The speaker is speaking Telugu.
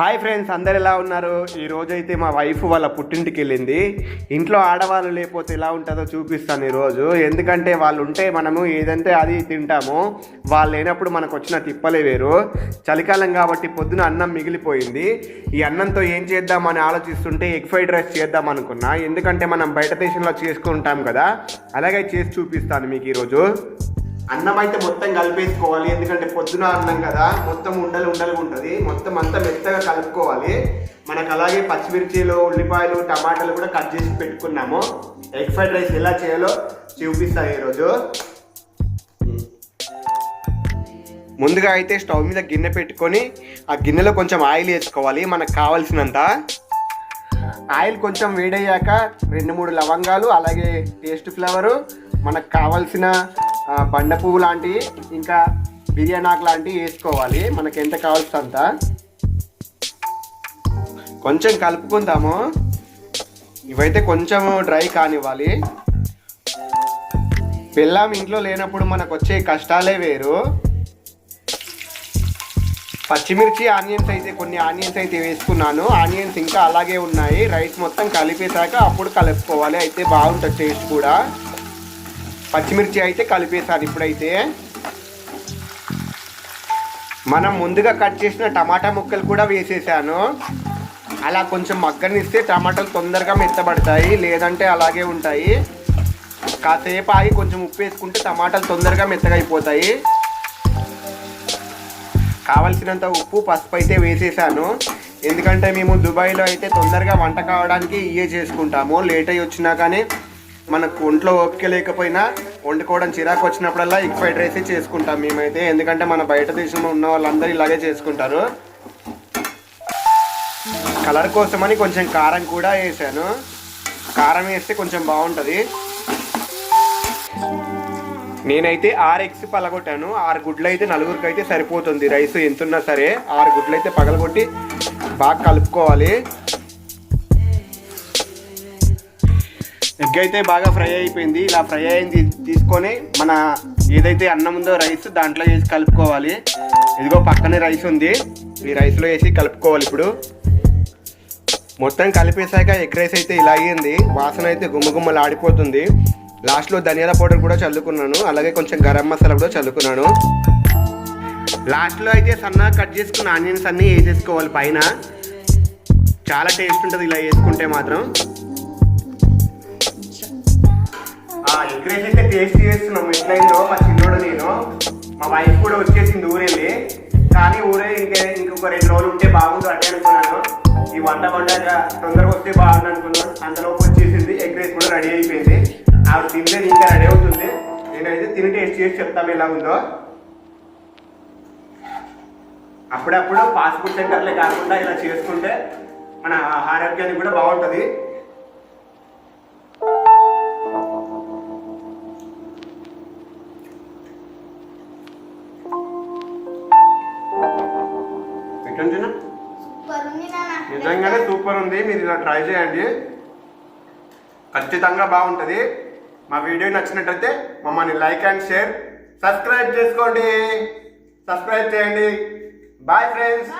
హాయ్ ఫ్రెండ్స్ అందరు ఎలా ఉన్నారు? ఈరోజైతే అయితే మా వైఫ్ వాళ్ళ పుట్టింటికి వెళ్ళింది. ఇంట్లో ఆడవాళ్ళు లేకపోతే ఎలా ఉంటుందో చూపిస్తాను ఈరోజు. ఎందుకంటే వాళ్ళు ఉంటే మనము ఏదంటే అది తింటాము. వాళ్ళు లేనప్పుడు మనకు వచ్చిన తిప్పలే వేరు. చలికాలం కాబట్టి పొద్దున అన్నం మిగిలిపోయింది. ఈ అన్నంతో ఏం చేద్దామని ఆలోచిస్తుంటే ఎగ్ ఫ్రైడ్ రైస్ చేద్దాం అనుకున్నా. ఎందుకంటే మనం బయట దేశంలో చేసుకుంటాం కదా. అలాగే చేసి చూపిస్తాను మీకు ఈరోజు. అన్నం అయితే మొత్తం కలిపేసుకోవాలి. ఎందుకంటే పొద్దున అన్నం కదా మొత్తం ఉండలు ఉండలు ఉంటుంది. మొత్తం అంతా మెత్తగా కలుపుకోవాలి. మనకు అలాగే పచ్చిమిర్చిలు ఉల్లిపాయలు టమాటాలు కూడా కట్ చేసి పెట్టుకున్నాము. ఎగ్ ఫ్రైడ్ రైస్ ఎలా చేయాలో చూపిస్తాను ఈరోజు. ముందుగా అయితే స్టవ్ మీద గిన్నె పెట్టుకొని ఆ గిన్నెలో కొంచెం ఆయిల్ వేసుకోవాలి. మనకు కావాల్సినంత ఆయిల్ కొంచెం వేడయ్యాక రెండు మూడు లవంగాలు అలాగే టేస్ట్ ఫ్లేవరు మనకు కావాల్సిన బండ పువ్వు లాంటివి ఇంకా బిర్యానీ ఆకు లాంటివి వేసుకోవాలి. మనకు ఎంత కావాల్సి అంత. కొంచెం కలుపుకుందాము. ఇవైతే కొంచెం డ్రై కానివ్వాలి. బెల్లం ఇంట్లో లేనప్పుడు మనకు వచ్చే కష్టాలే వేరు. పచ్చిమిర్చి ఆనియన్స్ అయితే కొన్ని ఆనియన్స్ అయితే వేసుకున్నాను. ఆనియన్స్ ఇంకా అలాగే ఉన్నాయి. రైస్ మొత్తం కలిపేశాక అప్పుడు కలుపుకోవాలి. అయితే బాగుంటుంది టేస్ట్ కూడా. పచ్చిమిర్చి అయితే కలిపేసాను ఇప్పుడైతే. మనం ముందుగా కట్ చేసిన టమాటా ముక్కలు కూడా వేసేసాను. అలా కొంచెం మగ్గనిస్తే టమాటాలు తొందరగా మెత్తబడతాయి లేదంటే అలాగే ఉంటాయి. కాసేపు ఆగి కొంచెం ఉప్పు వేసుకుంటే టమాటాలు తొందరగా మెత్తగా అయిపోతాయి కావలసినంత ఉప్పు పసుపు అయితే వేసేసాను. ఎందుకంటే మేము దుబాయ్లో అయితే తొందరగా వంట కావడానికి ఇవే చేసుకుంటాము. లేట్ అయ్యి వచ్చినా కానీ మనకు ఒంట్లో ఓపిక లేకపోయినా వండుకోవడం చిరాకు వచ్చినప్పుడల్లా ఎగ్ ఫ్రైడ్ రైస్ చేసుకుంటాం మేమైతే. ఎందుకంటే మన బయట దేశంలో ఉన్న వాళ్ళందరూ ఇలాగే చేసుకుంటారు. కలర్ కోసమని కొంచెం కారం కూడా వేసాను. కారం వేస్తే కొంచెం బాగుంటుంది. నేనైతే ఆరు ఎగ్స్ పలగొట్టాను. ఆరు గుడ్లు అయితే నలుగురికి అయితే సరిపోతుంది. రైస్ ఎంతున్నా సరే ఆరు గుడ్లు అయితే పగలగొట్టి బాగా కలుపుకోవాలి. ఎగ్ అయితే బాగా ఫ్రై అయిపోయింది. ఇలా ఫ్రై అయింది తీసుకొని మన ఏదైతే అన్నం ఉందో రైస్ దాంట్లో వేసి కలుపుకోవాలి. ఇదిగో పక్కనే రైస్ ఉంది. ఈ రైస్లో వేసి కలుపుకోవాలి ఇప్పుడు. మొత్తం కలిపేశాక ఎగ్ రైస్ అయితే ఇలా అయ్యింది వాసన అయితే గుమ్మగుమ్మలు ఆడిపోతుంది లాస్ట్లో ధనియాల పౌడర్ కూడా చల్లుకున్నాను. అలాగే కొంచెం గరం మసాలా కూడా చల్లుకున్నాను. లాస్ట్లో అయితే సన్నగా కట్ చేసుకున్న ఆనియన్స్ అన్నీ వేసేసుకోవాలి పైన. చాలా టేస్ట్ ఉంటుంది ఇలా వేసుకుంటే మాత్రం. ఎంకరేజ్ రైస్ అయితే టేస్ట్ చేస్తున్నాం. ఎట్లయిందో మా చిన్నోడు నేను. మా వైఫ్ కూడా వచ్చేసింది ఊరేది కానీ ఊరే ఇంకే ఇంకొక రెండు రోజులు ఉంటే బాగుంది అంటే అనుకున్నాను. ఈ వంట వంట తొందరగా వస్తే బాగుంది అనుకున్నాను అంతలోపు వచ్చేసింది. ఎగ్ రైస్ కూడా రెడీ అయిపోయింది. ఆవిడ తినలేదు ఇంకా రెడీ అవుతుంది. నేనైతే తిని టేస్ట్ చేసి చెప్తాము ఎలా ఉందో. అప్పుడప్పుడు ఫాస్ట్ ఫుడ్ సెంటర్లే కాకుండా ఇలా చేసుకుంటే మన ఆరోగ్యానికి కూడా బాగుంటుంది. నిజంగానే సూపర్ ఉంది. మీరు ఇలా ట్రై చేయండి. ఖచ్చితంగా బాగుంటుంది. మా వీడియో నచ్చినట్టయితే మమ్మల్ని లైక్ అండ్ షేర్ సబ్స్క్రైబ్ చేసుకోండి. సబ్స్క్రైబ్ చేయండి. Bye friends.